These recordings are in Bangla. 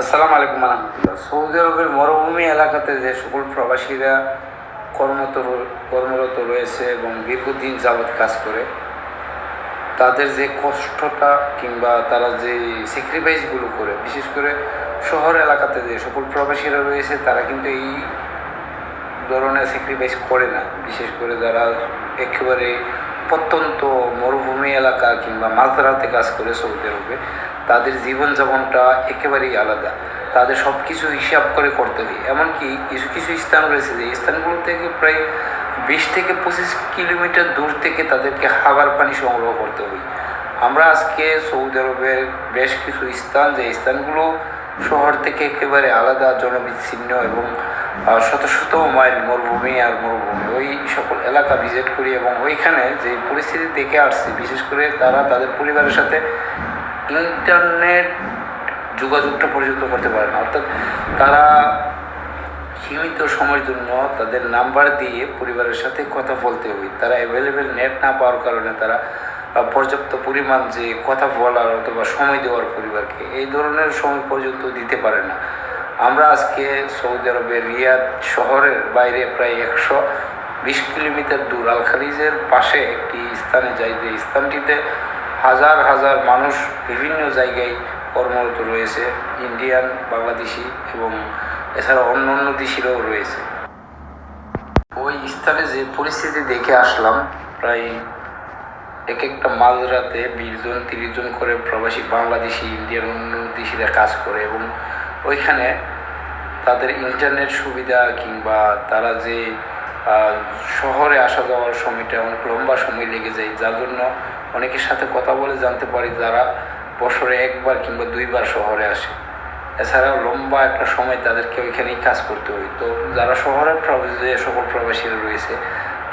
আসসালামু আলাইকুম রহমতুল্লাহ। সৌদি আরবের মরুভূমি এলাকাতে যে সকল প্রবাসীরা কর্মরত কর্মরত রয়েছে এবং দীর্ঘদিন যাবৎ কাজ করে, তাদের যে কষ্টটা কিংবা তারা যে স্যাক্রিফাইসগুলো করে, বিশেষ করে শহর এলাকাতে যে সকল প্রবাসীরা রয়েছে, তারা কিন্তু এই ধরনের স্যাক্রিফাইস করে না। বিশেষ করে যারা একেবারে প্রত্যন্ত মরুভূমি এলাকা কিংবা মাঝরাতে কাজ করে সৌদি আরবে, তাদের জীবনযাপনটা একেবারেই আলাদা। তাদের সব কিছু হিসাব করে করতে হয়। এমনকি কিছু কিছু স্থান রয়েছে যে স্থানগুলো থেকে প্রায় বিশ থেকে পঁচিশ কিলোমিটার দূর থেকে তাদেরকে খাবার পানি সংগ্রহ করতে হয়। আমরা আজকে সৌদি আরবের বেশ কিছু স্থান, যে স্থানগুলো শহর থেকে একেবারে আলাদা, জনবিচ্ছিন্ন এবং শত শত মাইল মরুভূমি আর মরুভূমি, ওই সকল এলাকা ভিজিট করি এবং ওইখানে যে পরিস্থিতি দেখে আসছি, বিশেষ করে তারা তাদের পরিবারের সাথে ইন্টারনেট যোগাযোগটা পর্যন্ত করতে পারে না। অর্থাৎ তারা সীমিত সময়ের জন্য তাদের নাম্বার দিয়ে পরিবারের সাথে কথা বলতে হয়। তারা অ্যাভেলেবেল নেট না পাওয়ার কারণে তারা পর্যাপ্ত পরিমাণ যে কথা বলার অথবা সময় দেওয়ার পরিবারকে এই ধরনের সময় পর্যন্ত দিতে পারে না। আমরা আজকে সৌদি আরবের রিয়াদ শহরের বাইরে প্রায় একশো বিশ কিলোমিটার দূর আল খালিজের পাশে একটি স্থানে যাই, যে স্থানটিতে হাজার হাজার মানুষ বিভিন্ন জায়গায় কর্মরত রয়েছে, ইন্ডিয়ান, বাংলাদেশি এবং এছাড়া অন্য অন্য দেশিরাও রয়েছে। ওই স্থানে যে পরিস্থিতি দেখে আসলাম, প্রায় এক একটা মাঝরাতে বিশ জন, তিরিশ জন করে প্রবাসী বাংলাদেশি, ইন্ডিয়ান অন্য দেশিরা কাজ করে এবং ওইখানে তাদের ইন্টারনেট সুবিধা কিংবা তারা যে শহরে আসা যাওয়ার সময়টা অনেক লম্বা সময় লেগে যায়, যার জন্য অনেকের সাথে কথা বলে জানতে পারি যারা বছরে একবার কিংবা দুইবার শহরে আসে। এছাড়াও লম্বা একটা সময় তাদেরকে ওইখানেই কাজ করতে হয়। তো যারা শহরের যে সকল প্রবাসীরা রয়েছে,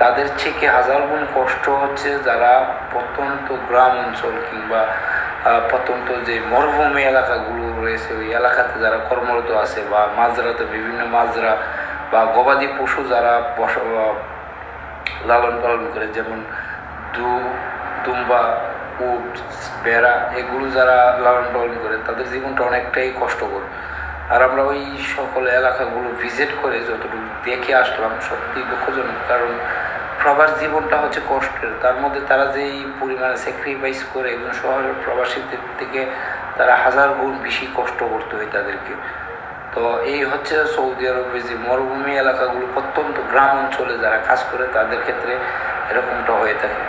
তাদের থেকে হাজার গুণ কষ্ট হচ্ছে যারা প্রত্যন্ত গ্রাম অঞ্চল কিংবা প্রত্যন্ত যে মরুভূমি এলাকাগুলো রয়েছে, ওই এলাকাতে যারা কর্মরত আছে বা মাজরাতে বিভিন্ন মাজরা বা গবাদি পশু যারা বস লালন পালন করে, যেমন দু, দুম্বা, উট, বেড়া, এগুলো যারা লালন পালন করে, তাদের জীবনটা অনেকটাই কষ্টকর। আর আমরা ওই সকল এলাকাগুলো ভিজিট করে যতটুকু দেখে আসলাম সত্যি দুঃখজনক। কারণ প্রবাস জীবনটা হচ্ছে কষ্টের। তার মধ্যে তারা যেই পরিমাণে স্যাক্রিফাইস করে একজন শহরের প্রবাসীদের থেকে তারা হাজার গুণ বেশি কষ্ট করতে হয় তাদেরকে। তো এই হচ্ছে সৌদি আরবে যে মরুভূমি এলাকাগুলো, প্রত্যন্ত গ্রাম অঞ্চলে যারা কাজ করে তাদের ক্ষেত্রে এরকমটা হয়ে থাকে।